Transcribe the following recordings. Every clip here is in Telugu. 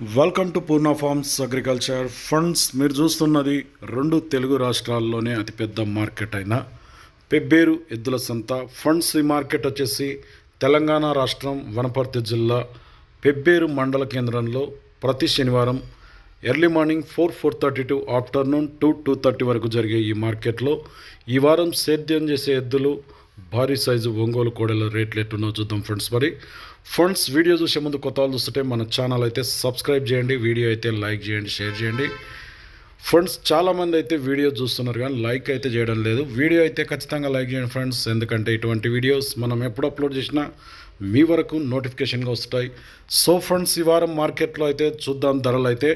Welcome to Purna farms agriculture funds మీరు చూస్తున్నది రెండు తెలుగు రాష్ట్రాల్లోనే అతిపెద్ద మార్కెట్ అయిన పెబ్బేరు ఎద్దుల సంత. ఫండ్స్ ఈ మార్కెట్ వచ్చేసి తెలంగాణ రాష్ట్రం వనపర్తి జిల్లా పెబ్బేరు మండల కేంద్రంలో ప్రతి శనివారం early morning four four thirty to afternoon two two thirty వరకు జరిగే ఈ మార్కెట్లో ఈ వారం సేద్యం చేసే ఎద్దులు భారీ సైజు ఒంగోలు కోడెల రేట్లు ఎట్టున్నో చూద్దాం ఫ్రెండ్స్ మరి. ఫ్రెండ్స్ వీడియో చూసే ముందు కొత్త వాళ్ళు చూస్తుంటే మన ఛానల్ అయితే సబ్స్క్రైబ్ చేయండి వీడియో అయితే లైక్ చేయండి షేర్ చేయండి. ఫ్రెండ్స్ చాలామంది అయితే వీడియో చూస్తున్నారు కానీ లైక్ అయితే చేయడం లేదు. వీడియో అయితే ఖచ్చితంగా లైక్ చేయండి ఫ్రెండ్స్ ఎందుకంటే ఇటువంటి వీడియోస్ మనం ఎప్పుడు అప్లోడ్ చేసినా మీ వరకు నోటిఫికేషన్గా వస్తాయి. సో ఫ్రెండ్స్ ఈ వారం మార్కెట్లో అయితే చూద్దాం ధరలు అయితే.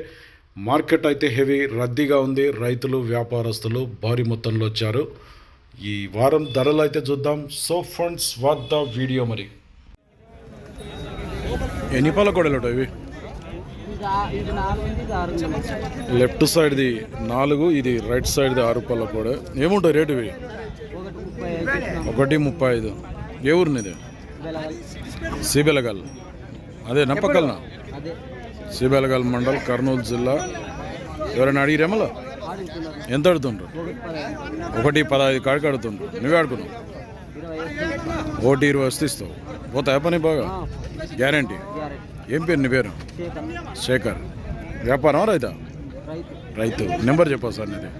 మార్కెట్ అయితే హెవీ రద్దీగా ఉంది. రైతులు వ్యాపారస్తులు భారీ మొత్తంలో వచ్చారు. ఈ వారం ధరలు అయితే చూద్దాం. So friends what the video మరి. ఎన్ని పాల కొడలు ఇవి? నాలుగు ఇది లెఫ్ట్ సైడ్ది నాలుగు ఇది రైట్ సైడ్ది ఆరు పళ్ళ కూడా ఏముంటాయి రేటు ఇవి? ఒకటి ముప్పై ఐదు. ఏ ఊరినిది? సిబెలగల్. అదే నప్పకల్నా సిబెలగల్ మండల్ కర్నూలు జిల్లా. ఎవరైనా అడిగిరేమలా ఎంత అడుగుతుండ్రు? ఒకటి పదహైదు కాడికి అడుగుతుండ్రు. నువ్వే ఆడుకున్నావు ఒకటి ఇరవై వస్తే ఇస్తావు. పోతాయా పని బాగా? గ్యారంటీ. ఏం పేరు నీ పేరు? శేఖర్. వ్యాపారం రైతా? రైతు. నెంబర్ చెప్పా సార్ నీది.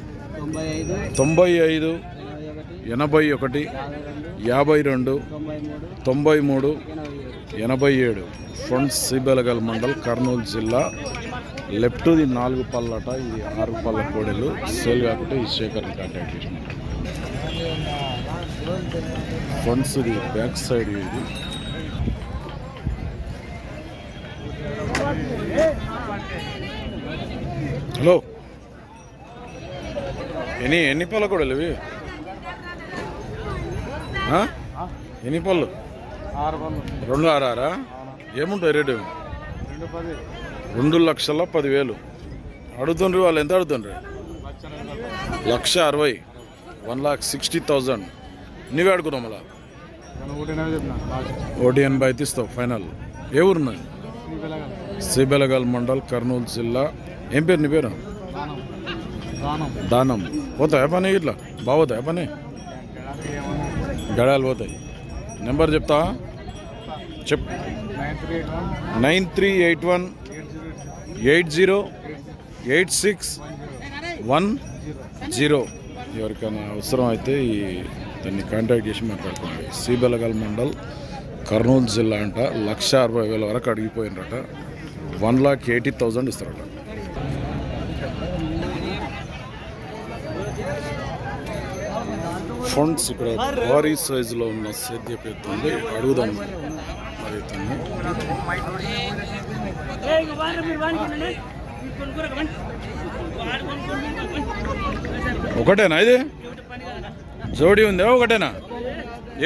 తొంభై ఐదు ఎనభై ఒకటి యాభై రెండు తొంభై మూడు ఎనభై ఏడు. ఫ్రంట్ సిబెలగల్ మండల్ కర్నూలు జిల్లా. లెఫ్ట్ది నాలుగు పళ్ళట ఇది ఆరు పళ్ళ కోడెలు సేల్ కాకుంటే ఈ శేఖర్ని కాంటాక్ట్ చేసిన. ఇది బ్యాక్ సైడ్ ఇది హలో ఎన్ని ఎన్ని పళ్ళ కోడలు ఇవి? ఎన్ని పళ్ళు? రెండు ఆరారా? ఏముంటాయి రేటు రెండు లక్షల పదివేలు. అడుగుతుండ్రు వాళ్ళు ఎంత అడుగుతుండ్రు? లక్ష అరవై. One lakh sixty thousand. నీవే అడుగున్నావు మళ్ళా ఒకటి ఎనభై అయితే ఇస్తావు ఫైనల్. ఏ ఊరున్నది శ్రీబెలగల్. మండల్ కర్నూలు జిల్లా. ఏం పేరు నీ పేరు? దానం. పోతాయా పని ఇట్లా? బాగోతాయా పని? గడాలు పోతాయి. నెంబర్ చెప్తా? చెప్. Nine three eight one eight zero eight six one zero. ఎవరికైనా అవసరం అయితే ఈ దాన్ని కాంటాక్ట్ చేసి మాట్లాడుకోండి. శ్రీబెలగల్ మండల్ కర్నూలు జిల్లా అంట. లక్ష అరవై వేల వరకు అడిగిపోయినరట. వన్ లాక్ ఎయిటీ థౌజండ్ ఇస్తారట. ఫండ్స్ ఇక్కడ భారీ సైజులో ఉన్న సేద్య పెడుతుంది. అడుగుదాం మరి ఒకటేనా ఇది? జోడీ ఉందా ఒకటేనా?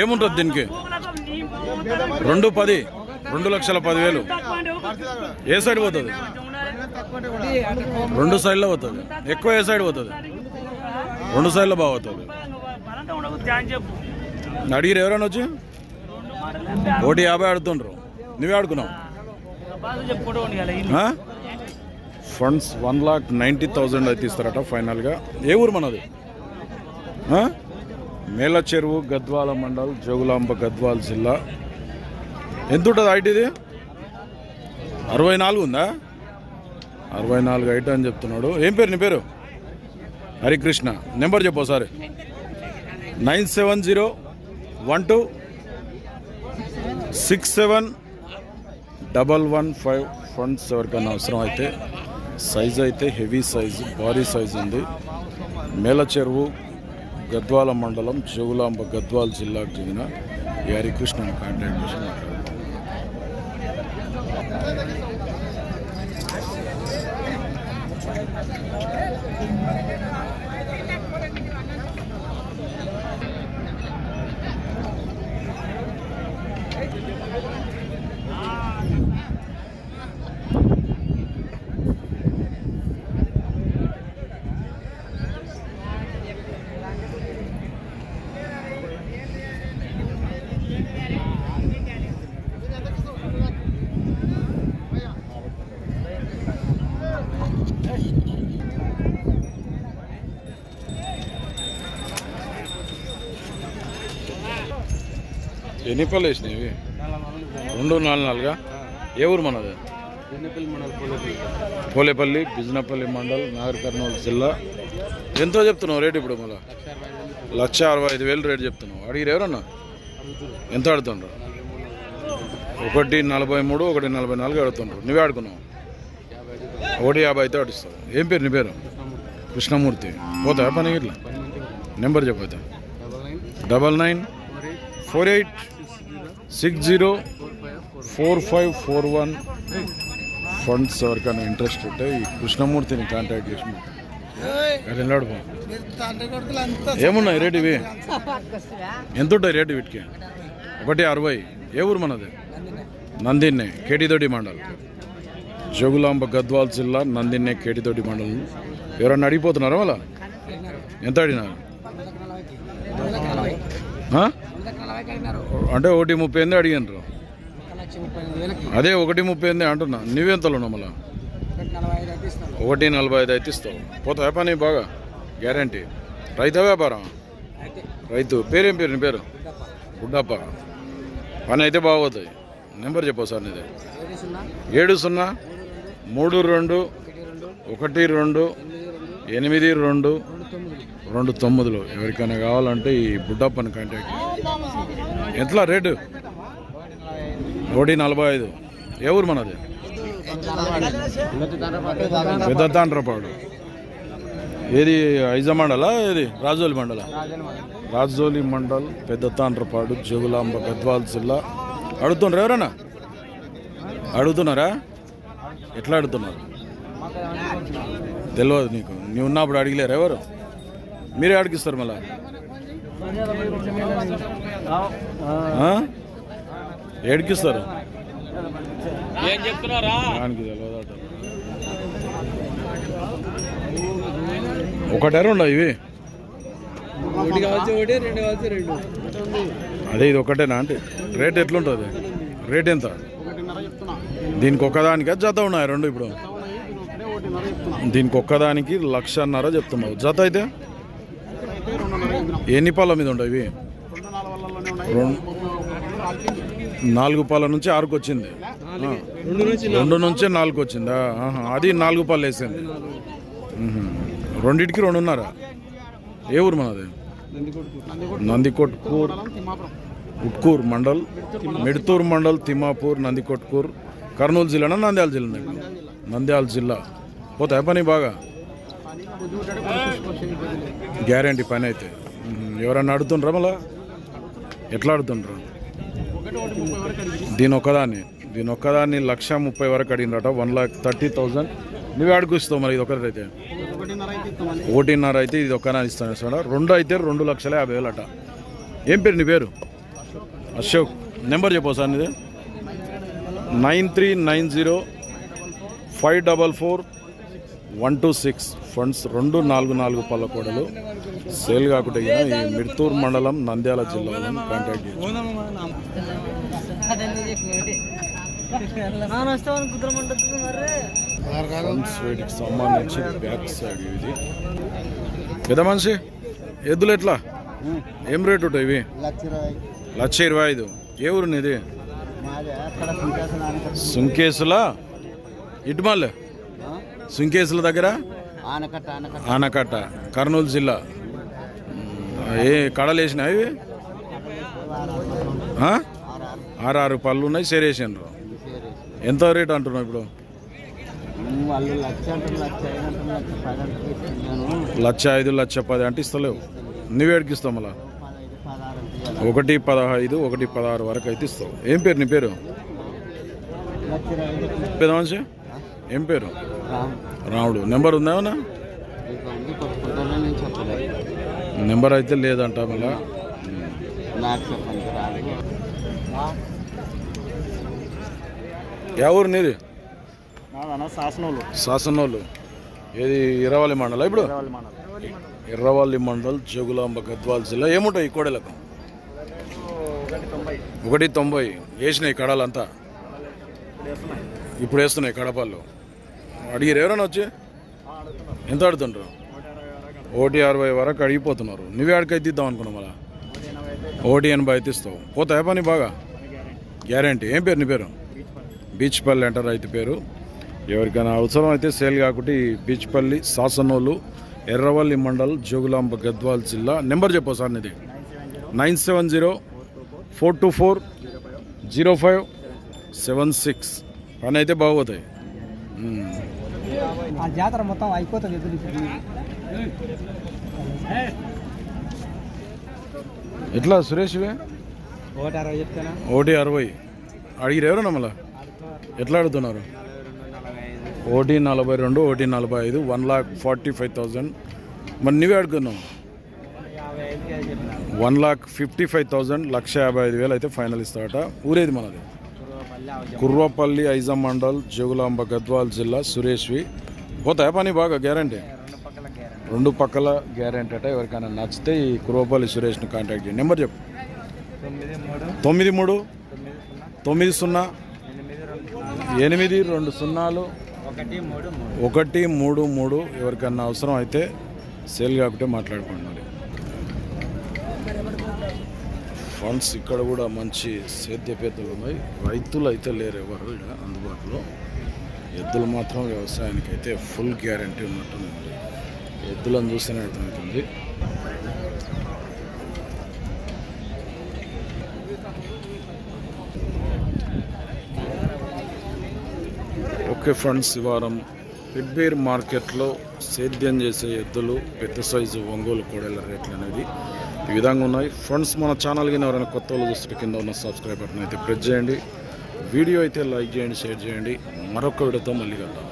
ఏముంటుంది దీనికి? రెండు పది రెండు లక్షల పదివేలు. ఏ సైడ్ పోతుంది? రెండు సైడ్లో పోతుంది. ఎక్కువ ఏ సైడ్ పోతుంది? రెండు సైడ్లో బాగా పోతుంది. అడిగిరు ఎవరైనా వచ్చి? ఒకటి యాభై ఆడుతుండ్రు. నువ్వే ఆడుకున్నావు? Funds one lakh ninety thousand అయితే ఇస్తారట ఫైనల్గా ఏ ఊరు మనది? మేల చెరువు గద్వాల మండల్ జోగులాంబ గద్వాల జిల్లా. ఎంత ఉంటుంది హైట్ ఇది? అరవై నాలుగు ఉందా? అరవై నాలుగు హైట్ అని చెప్తున్నాడు. ఏం పేరు నీ పేరు? హరికృష్ణ. నెంబర్ చెప్పు ఒకసారి. Nine seven zero one two six seven double one five funds ఎవరికైనా అవసరం అయితే సైజ్ అయితే హెవీ సైజు భారీ సైజు ఉంది. మేల చెరువు గద్వాల మండలం జోగులాంబ గద్వాల జిల్లాకు చెందిన ఈ హరికృష్ణని కాంటాక్ట్ చేసి మాట్లాడుతున్నాను ఎన్ని పళ్ళు వేసినాయి రెండు నాలుగు నాలుగా? ఏ ఊరు మనది? పోలేపల్లి బిజినపల్లి మండల్ నాగర్ కర్నూలు జిల్లా. ఎంతో చెప్తున్నావు రేటు ఇప్పుడు మళ్ళా? లక్ష అరవై ఐదు వేలు రేటు చెప్తున్నావు. అడిగిరు ఎవరన్నా? ఎంత ఆడుతుండ్రు ఒకటి నలభై మూడు ఒకటి నలభై నాలుగు ఆడుతుండ్రు నువ్వే ఆడుకున్నావు ఒకటి యాభై అయితే ఆడిస్తావు ఏం పేరు నీ పేరు? కృష్ణమూర్తి. పోతా పని ఇట్లా number చెప్పైతే double nine four eight six zero four five four one funds ఎవరికైనా ఇంట్రెస్ట్ ఉంటే ఈ కృష్ణమూర్తిని కాంటాక్ట్ చేసి వెళ్ళాడుకో ఏమున్నాయి రేటు ఇవి ఎంత ఉంటాయి రేటు వీటికి ఒకటి అరవై ఏ ఊరు మనది నందిన్నే కేటితోటి మండల్ జోగులాంబ గద్వాల్ జిల్లా నందిన్నే కేటితోటి మండలం ఎవరన్నా అడిగిపోతున్నారా వాళ్ళ ఎంత అడిగినారు ఆ? అంటే ఒకటి ముప్పై ఎనిమిది అడిగినారు అదే ఒకటి ముప్పై ఎనిమిది అంటున్నా. నువ్వెంతలో మళ్ళా? ఒకటి నలభై ఐదు అయితే ఇస్తావు. పోతా పని బాగా? గ్యారంటీ రైతా వ్యాపారం? రైతు. పేరేం పేరు నీ పేరు? గుడ్డప్ప. పని అయితే బాగోతాయి. నెంబర్ చెప్పు సార్ నీది. ఏడు సున్నా. మూడు రెండు ఒకటి రెండు ఎనిమిది రెండు రెండు తొమ్మిదిలో. ఎవరికైనా కావాలంటే ఈ బుడ్డప్పని కాంటాక్ట్ ఎట్లా రేటు? ఒకటి నలభై ఐదు ఏ ఊరు మనది? పెద్ద ఏది ఐజ మండలా ఏది? రాజోలి మండల? రాజోలి మండల్ పెద్ద తాండ్రపాడు జగులాంబ గద్వాల్ జిల్లా. అడుగుతున్నారు ఎవరన్నా? అడుగుతున్నారా? ఎట్లా అడుగుతున్నారు? తెలియదు నీకు. నీవు ఉన్నప్పుడు అడిగలేరు ఎవరు? మీరే అడిగిస్తారు మళ్ళీ. ఏడికిస్తారు? ఏం చెప్తున్నారా? ఒకటే రెండా ఇవి. ఒకటి కావచ్చు ఒకటి రెండు కావచ్చు రెండు. అదే ఇది ఒకటేనా అంటే? రేట్ ఎట్లుంటుంది? రేట్ ఎంత? దీనికి ఒక్కదానికి జత ఉన్నాయి రెండు ఇప్పుడు. దీనికి ఒక్కదానికి లక్షన్నర చెప్తున్నావు. జత అయితే? ఎన్ని పాల మీద ఉంటాయి ఇవి? రెండు నాలుగు పాల నుంచి ఆరుకు వచ్చింది. రెండు నుంచి నాలుగు. వచ్చిందా? అది నాలుగు పాలు వేసింది. రెండిటికి రెండున్నారా? ఏ ఊరు మనది? నందికొట్కూర్. ఉట్కూర్ మండల్. మిడ్తూర్ మండల్ తిమ్మాపూర్ నందికొట్కూర్. కర్నూలు జిల్లానా నంద్యాల జిల్లా నంద్యాల జిల్లా. పోతాయి పని బాగా? గ్యారంటీ పని అయితే. ఎవరన్నా అడుగుతుండ్రా మళ్ళా? ఎట్లా అడుగుతుండ్రు దీని ఒక్కదాన్ని దీని ఒక్కదాన్ని లక్ష ముప్పై వరకు అడిగినట వన్ లాక్ థర్టీ థౌజండ్. నువ్వే అడుగుస్తావు మరి ఇది ఒకటైతే ఒకటిన్నర అయితే ఒకటిన్నర అయితే ఇది ఒక్కనా ఇస్తాను సార్ రెండు అయితే రెండు లక్షల యాభై వేలు అట ఏం పేరు నీ పేరు? అశోక్. నెంబర్ చెప్పు సార్ నీది. Nine three nine zero five double four one two six. Funds రెండు నాలుగు నాలుగు పళ్ళ కోడలు సేల్ కాకుండా ఈ మిర్తూర్ మండలం నంద్యాల జిల్లాలో కాంటాక్ట్ చేయొచ్చు ఫండ్స్ వీటికి సంబంధించి బ్యాక్ సైడ్ ఇది పెద్ద మనిషి ఎద్దులు ఎట్లా? ఏం రేట్ ఉంటాయి ఇవి? లక్ష ఇరవై ఐదు. ఏ ఊరు సింహాసనానికి సుంకేసుల? ఇటుమల్ సుంకేసుల దగ్గర? ఆనకట్ట. ఆనకట్ట కర్నూలు జిల్లా. ఏ కడలు వేసినా ఇవి? ఆ? ఆరు ఆరు పళ్ళు ఉన్నాయి సేరేసిండ్రు ఎంత రేట్ అంటున్నావు ఇప్పుడు? లక్ష ఐదు లక్ష పది అంటే ఇస్తలేవు. నువ్వేడికి ఇస్తావు మళ్ళా? ఒకటి పదహైదు ఒకటి పదహారు వరకు అయితే ఇస్తావు. ఏం పేరు నీ పేరు? పెద్ద మనిషి? ఏం పేరు? రామ్. రాముడు. నెంబర్ ఉందా నెంబర్ అయితే లేదంట మళ్ళా. ఊరు నీది? శాసనోళ్ళు ఏది ఇరవల్లి మండలం ఇప్పుడు? ఎర్రవల్లి మండల్. జోగులాంబ గద్వాల్ జిల్లా ఏముంటాయి ఈ కోడలకు? ఒకటి తొంభై. వేసినాయి కడాలంతా. ఇప్పుడు వేస్తున్నాయి కడపల్లో. అడిగిరు ఎవరైనా వచ్చి? ఎంత అడుగుతుండ్రు ఒకటి అరవై వరకు అడిగిపోతున్నారు. నువ్వే అడిగైతే ఇద్దాం అనుకున్నావు మళ్ళా? ఒకటి ఎనభై అయితే ఇస్తావు పోతాయా పని బాగా? గ్యారంటీ. ఏం పేరు నీ పేరు? బీచ్పల్లి అంటారు రైతు పేరు. ఎవరికైనా అవసరం అయితే సేల్ కాకుండా ఈ బీచ్పల్లి సాసనోలు ఎర్రవల్లి మండల్ జోగులాంబ గద్వాల్ జిల్లా. నెంబర్ చెప్పు సార్ నీది. Nine seven zero four two four zero five seven six. పని అయితే బాగోతాయి జాతర మొత్తం అయిపోతుంది ఎట్లా సురేష్వే ఒకటి అరవై అడిగిరు ఎవరు మళ్ళా ఎట్లా అడుగుతున్నారు? ఒకటి నలభై రెండు ఒకటి నలభై ఐదు one lakh forty five thousand. మరి నువ్వే అడుగుతున్నావు. One lakh fifty five thousand lakh యాభై ఐదు వేలు అయితే ఫైనల్ ఇస్తాడట ఊరేది మనది? కుర్వపల్లి ఐజం మండల్ జోగులాంబ గద్వాల్ జిల్లా సురేష్వి. పోతాయా పని బాగా గ్యారంటీ? రెండు పక్కల గ్యారెంటీ అట ఎవరికైనా నచ్చితే ఈ కుర్వపల్లి సురేష్ని కాంటాక్ట్ చేయండి. నెంబర్ చెప్పు. తొమ్మిది మూడు. తొమ్మిది సున్నా. ఎనిమిది రెండు సున్నాలు. ఒకటి మూడు మూడు. ఎవరికన్నా అవసరం అయితే సేల్ కాకుంటే మాట్లాడుకోండి మరి. ఫండ్స్ ఇక్కడ కూడా మంచి సేద్యపేతలు ఉన్నాయి. రైతులు అయితే లేరు ఎవరు ఇక్కడ అందుబాటులో. ఎద్దులు మాత్రం వ్యవసాయానికి అయితే ఫుల్ గ్యారంటీ ఉన్నట్టుంది. మరి ఎద్దులను చూస్తేనే అర్థమవుతుంది ఓకే ఫ్రెండ్స్ ఈ వారం పెబ్బేర్ మార్కెట్లో సేద్యం చేసే ఎద్దులు పెద్ద సైజు ఒంగోలు కోడెల రేట్లు అనేది ఈ విధంగా ఉన్నాయి. ఫ్రెండ్స్ మన ఛానల్ కింద ఎవరైనా కొత్త వాళ్ళు చూస్తే కింద ఉన్న సబ్స్క్రైబ్ బటన్ అయితే ప్రెస్ చేయండి. వీడియో అయితే లైక్ చేయండి షేర్ చేయండి. మరొక వీడియోతో మళ్ళీ కలుద్దాం.